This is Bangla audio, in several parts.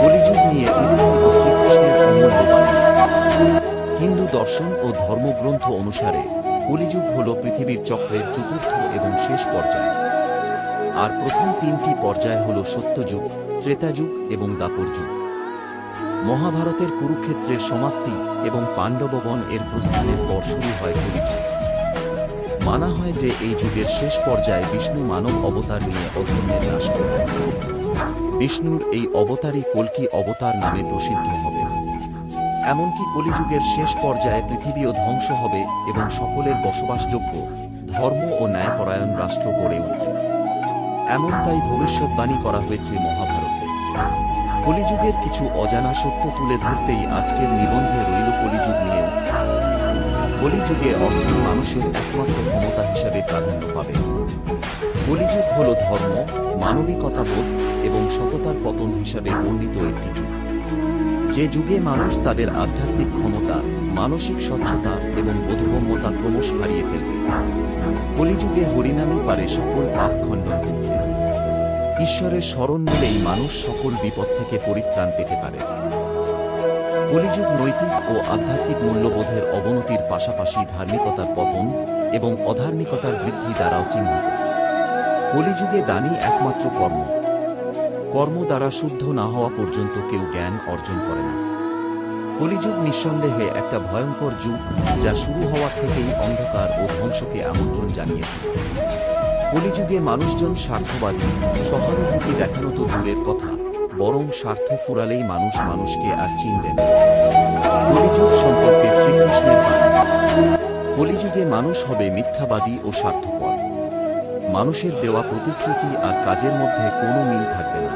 কলিযুগ নিয়ে ও শ্রীকৃষ্ণের হিন্দু দর্শন ও ধর্মগ্রন্থ অনুসারে কলিযুগ হল পৃথিবীর চক্রের চতুর্থ এবং শেষ পর্যায়। আর প্রথম তিনটি পর্যায় হল সত্যযুগ, ত্রেতাযুগ এবং দাপর যুগ মহাভারতের কুরুক্ষেত্রের সমাপ্তি এবং পাণ্ডববন এর প্রস্থানের পর শুরু হয় কলিযুগ। মানা হয় যে এই যুগের শেষ পর্যায়ে বিষ্ণু মানব অবতার নিয়ে অধর্মের নাশ করবেন বিষ্ণুর এই অবতারই কল্কি অবতার নামে প্রসিদ্ধ হবে। এমনকি কলিযুগের শেষ পর্যায়ে পৃথিবীও ধ্বংস হবে এবং সকলের বসবাসযোগ্য ধর্ম ও ন্যায়পরায়ণ রাষ্ট্র গড়ে উঠবে। এমনটাই ভবিষ্যৎবাণী করা হয়েছে মহাভারতে। কলিযুগের কিছু অজানা সত্য তুলে ধরতেই আজকের নিবন্ধে রইল কলিযুগ নিয়ে। কলিযুগে অর্থ মানুষের একমাত্র ক্ষমতা হিসাবে প্রাধান্য পাবে। কলিযুগ হল ধর্ম, মানবিকতা বোধ এবং সততার পতন হিসাবে বর্ণিত একটি যুগ। যে যুগে মানুষ তাদের আধ্যাত্মিক ক্ষমতা, মানসিক স্বচ্ছতা এবং বোধগম্যতা ক্রমশ হারিয়ে ফেলবে। কলিযুগে হরিনামই পারে সকল পাপ খণ্ডন করতে। ঈশ্বরের স্মরণ নিলেই মানুষ সকল বিপদ থেকে পরিত্রাণ পেতে পারে। কলিযুগ নৈতিক ও আধ্যাত্মিক মূল্যবোধের অবনতির পাশাপাশি ধার্মিকতার পতন এবং অধার্মিকতার বৃদ্ধি দ্বারাও চিহ্নিত। কলিযুগে দানই একমাত্র কর্ম। কর্ম দ্বারা শুদ্ধ না হওয়া পর্যন্ত কেউ জ্ঞান অর্জন করে না। কলিযুগ নিঃসন্দেহে একটা ভয়ঙ্কর যুগ যা শুরু হওয়ার থেকেই অন্ধকার ও ধ্বংসকে আমন্ত্রণ জানিয়েছে। কলিযুগে মানুষজন স্বার্থবাদী সহানুভূতি দেখানো তো দূরের কথা। বরং স্বার্থ ফুরালেই মানুষ মানুষকে আর চিনবে না। কলিযুগ সম্পর্কে শ্রীকৃষ্ণের কলিযুগে মানুষ হবে মিথ্যাবাদী ও স্বার্থপর। মানুষের দেওয়া প্রতিশ্রুতি আর কাজের মধ্যে কোনো মিল থাকবে না।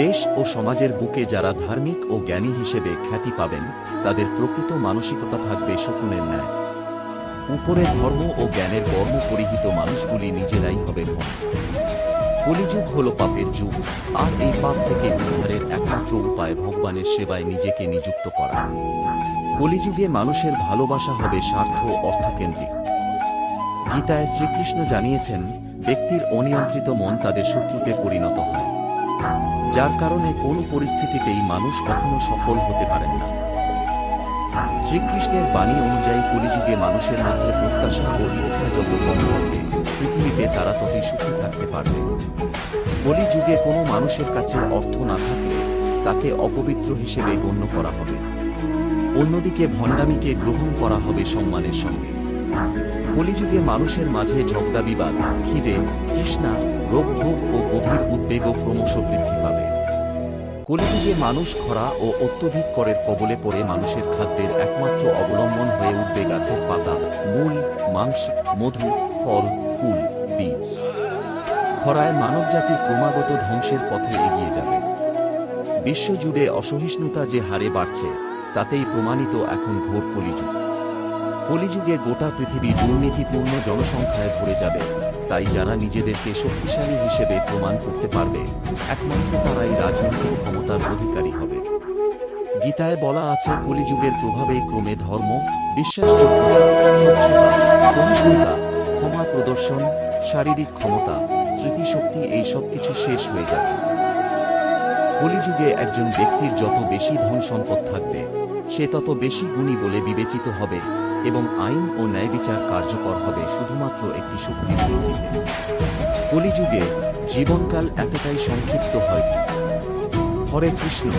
দেশ ও সমাজের বুকে যারা ধার্মিক ও জ্ঞানী হিসেবে খ্যাতি পাবেন, তাদের প্রকৃত মানসিকতা থাকবে শকুনের ন্যায়। উপরে ধর্ম ও জ্ঞানের বর্ম পরিহিত মানুষগুলি নিজেরাই হবে ভয় কলিযুগ হল পাপের যুগ, আর এই পাপ থেকে উদ্ধারের একমাত্র উপায় ভগবানের সেবায় নিজেকে নিযুক্ত করা। কলিযুগে মানুষের ভালোবাসা হবে স্বার্থ অর্থকেন্দ্রিক। গীতায় শ্রীকৃষ্ণ জানিয়েছেন, ব্যক্তির অনিয়ন্ত্রিত মন তাদের শত্রুতে পরিণত হয়, যার কারণে কোনো পরিস্থিতিতেই মানুষ কখনো সফল হতে পারেন না। শ্রীকৃষ্ণের বাণী অনুযায়ী কলিযুগে মানুষের মধ্যে প্রত্যাশা ও ইচ্ছা যত কম থাকবে পৃথিবীতে তারা ততই সুখী থাকতে পারবে। কলিযুগে কোনো মানুষের কাছে অর্থ না থাকলে তাকে অপবিত্র হিসেবে গণ্য করা হবে। অন্যদিকে ভণ্ডামিকে গ্রহণ করা হবে সম্মানের সঙ্গে। কলিযুগে মানুষের মাঝে ঝগড়া বিবাদ, খিদে, তৃষ্ণা রোগভোগ ও গভীর উদ্বেগও ক্রমশ বৃদ্ধি পাবে। কলিযুগে মানুষ খরা ও অত্যধিক করের কবলে পড়ে মানুষের খাদ্যের একমাত্র অবলম্বন হয়ে উঠবে গাছের পাতা, মূল, মাংস, মধু, ফল, ফুল, বীজ। খরায় মানবজাতি ক্রমাগত ধ্বংসের পথে এগিয়ে যাবে। বিশ্বজুড়ে অসহিষ্ণুতা যে হারে বাড়ছে, তাতেই প্রমাণিত এখন ঘোর কলিযুগ। কলিযুগে গোটা পৃথিবী দুর্নীতিপূর্ণ জনসংখ্যায় ভরে যাবে। তাই যারা নিজেদেরকে শক্তিশালী হিসেবে প্রমাণ করতে পারবে, একমাত্র তারাই রাজনৈতিক ক্ষমতার অধিকারী হবে। গীতায় বলা আছে, কলিযুগের প্রভাবে ক্রমে ধর্ম, বিশ্বাসযোগ্যতা ক্ষমা প্রদর্শন, শারীরিক ক্ষমতা, স্মৃতিশক্তি এই সব কিছু শেষ হয়ে যাবে। কলিযুগে একজন ব্যক্তির যত বেশি ধন সম্পদ থাকবে, সে তত বেশি গুণী বলে বিবেচিত হবে। এবং আইন ও ন্যায় বিচার কার্যকর হবে শুধুমাত্র একটি শক্তির ভিত্তিতে। কলিযুগে জীবনকাল এতটাই সংক্ষিপ্ত হয়। হরে কৃষ্ণ।